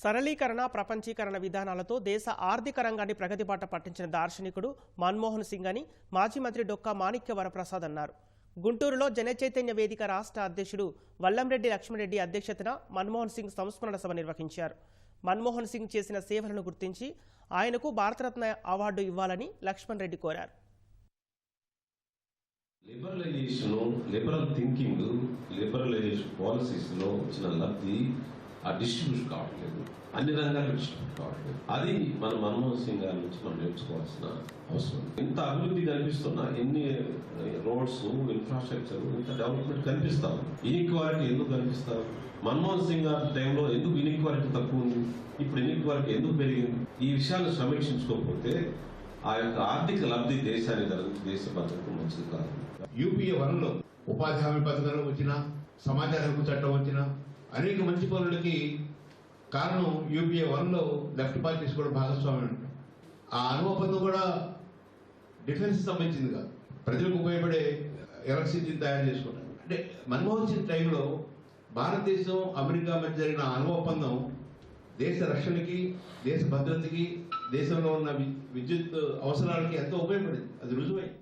సరళీకరణ ప్రపంచీకరణ విధానాలతో దేశ ఆర్థిక రంగాన్ని ప్రగతిపాట పట్టించిన దార్శనికుడు మన్మోహన్ సింగ్ అని మాజీ మంత్రి డొక్కా మాణిక్య వరప్రసాద్ అన్నారు. గుంటూరులో జనచైతన్య వేదిక రాష్ట్ర అధ్యక్షుడు వల్లంరెడ్డి లక్ష్మణరెడ్డి అధ్యక్షతన మన్మోహన్ సింగ్ సంస్మరణ సభ నిర్వహించారు. మన్మోహన్ సింగ్ చేసిన సేవలను గుర్తించి ఆయనకు భారతరత్న అవార్డు ఇవ్వాలని లక్ష్మణ్ రెడ్డి కోరారు. లిబరలైజేషన్ లిబరల్ థింకింగ్ లిబరలైజేషన్ పాలసీస్లో వచ్చిన లబ్ధి ఆ డిస్ట్రిబ్యూట్ కావట్లేదు. అన్ని రంగాలు డిస్ట్రిబ్యూట్ కావట్లేదు. అది మన మన్మోహన్ సింగ్ గారి నుంచి మనం నేర్చుకోవాల్సిన అవసరం. ఇంత అభివృద్ధి కనిపిస్తున్నా ఎన్ని రోడ్స్ ఇన్ఫ్రాస్ట్రక్చర్ ఇంత డెవలప్మెంట్ కనిపిస్తాం ఇన్ఈక్వాలిటీ ఎందుకు కనిపిస్తాం మన్మోహన్ సింగ్ గారి టైంలో ఎందుకు ఇన్ఈక్వాలిటీ తక్కువ ఉంది? ఇప్పుడు ఇన్ఈక్వాలిటీ ఎందుకు పెరిగింది? ఈ విషయాలను సమీక్షించుకోకపోతే ఆ యొక్క ఆర్థిక లబ్ధి దేశానికి దేశ భద్రతకు మంచిది కాదు. యూపీఏ వన్లో ఉపాధి హామీ పథకాలు వచ్చిన సమాచార హక్కు చట్టం వచ్చిన అనేక మంచి పనులకి కారణం యూపీఏ వన్లో లెఫ్ట్ పార్టీస్ కూడా భాగస్వామ్యం. ఉంటాయి ఆ అనువపందం కూడా డిఫెన్స్ సంబంధించింది కాదు. ప్రజలకు ఉపయోగపడే ఎలక్ట్రిసిటీని తయారు చేసుకుంటారు అంటే మన్మోహన్ సింగ్ టైంలో భారతదేశం అమెరికా మధ్య జరిగిన ఆ అణు ఒప్పందం దేశ రక్షణకి దేశ భద్రతకి దేశంలో ఉన్న విద్యుత్ అవసరాలకి ఎంతో ఉపయోగపడింది. అది రుజువైంది.